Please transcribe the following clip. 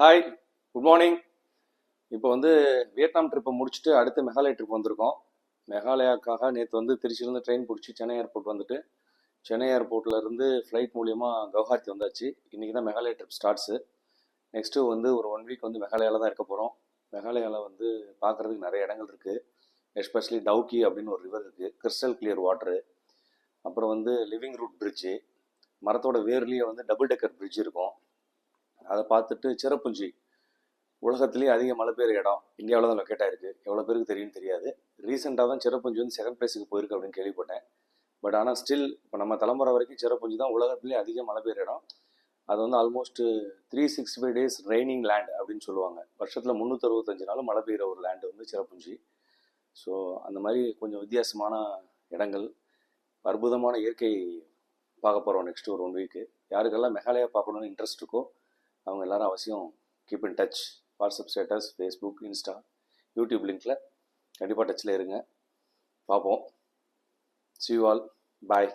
Hi good morning இப்போ வந்து Vietnam ட்ரிப்பை முடிச்சுட்டு அடுத்து மெகாலயா ட்ரிப் வந்திருக்கோம். மெகாலயாக்காக நேற்று வந்து திருச்சியிலேருந்து ட்ரெயின் பிடிச்சி சென்னை ஏர்போர்ட் வந்துட்டு சென்னை ஏர்போர்ட்டில் இருந்து ஃப்ளைட் மூலியமாக கவுஹாத்தி வந்தாச்சு. இன்றைக்கி தான் மெகாலயா ட்ரிப் ஸ்டார்ட்ஸு நெக்ஸ்ட்டு வந்து ஒரு ஒன் வீக் வந்து மெகாலயாவில் தான் இருக்க போகிறோம் மெகாலயாவில் வந்து பார்க்குறதுக்கு நிறைய இடங்கள் இருக்குது எஸ்பெஷலி டவுக்கி அப்படின்னு ஒரு ரிவர் இருக்குது கிறிஸ்டல் கிளியர் வாட்ரு அப்புறம் வந்து லிவிங் ரூட் பிரிட்ஜு மரத்தோட வேர்லேயே வந்து டபுள் டெக்கர் பிரிட்ஜ் இருக்கும். அதை பார்த்துட்டு சிறப்புஞ்சி. உலகத்திலேயே அதிக மழை பெய்யுற இடம் இந்தியாவில் தான் லொக்கேட் ஆயிருக்கு எவ்வளோ பேருக்கு தெரியும் தெரியாது. ரீசெண்டாக தான் சிறப்புஞ்சி வந்து செகண்ட் பிளேஸுக்கு போயிருக்கு அப்படின்னு கேள்விப்பட்டேன். பட் ஆனால் ஸ்டில் இப்போ நம்ம தலைமுறை வரைக்கும் சிறப்புஞ்சி தான் உலகத்திலேயே அதிக மழை பெய்யுற இடம். அது வந்து almost three sixty five days raining land அப்படின்னு சொல்லுவாங்க. வருஷத்தில் முந்நூற்றறுபத்தஞ்சு நாள் மழை பெய்கிற ஒரு லேண்டு வந்து சிறப்புஞ்சி. ஸோ அந்த மாதிரி கொஞ்சம் வித்தியாசமான இடங்கள். அற்புதமான இயற்கை பார்க்க போகிறோம் நெக்ஸ்ட் ஒரு ஒன் வீக்கு யாருக்கெல்லாம் மெகாலயா பார்க்கணுன்னு இன்ட்ரெஸ்ட் இருக்கோ அவங்க எல்லாரும் அவசியம் keep in touch WhatsApp status Facebook Insta YouTube லிங்க்கில் கண்டிப்பாக டச்சில் இருங்க. பார்ப்போம். சி ஆல் பாய்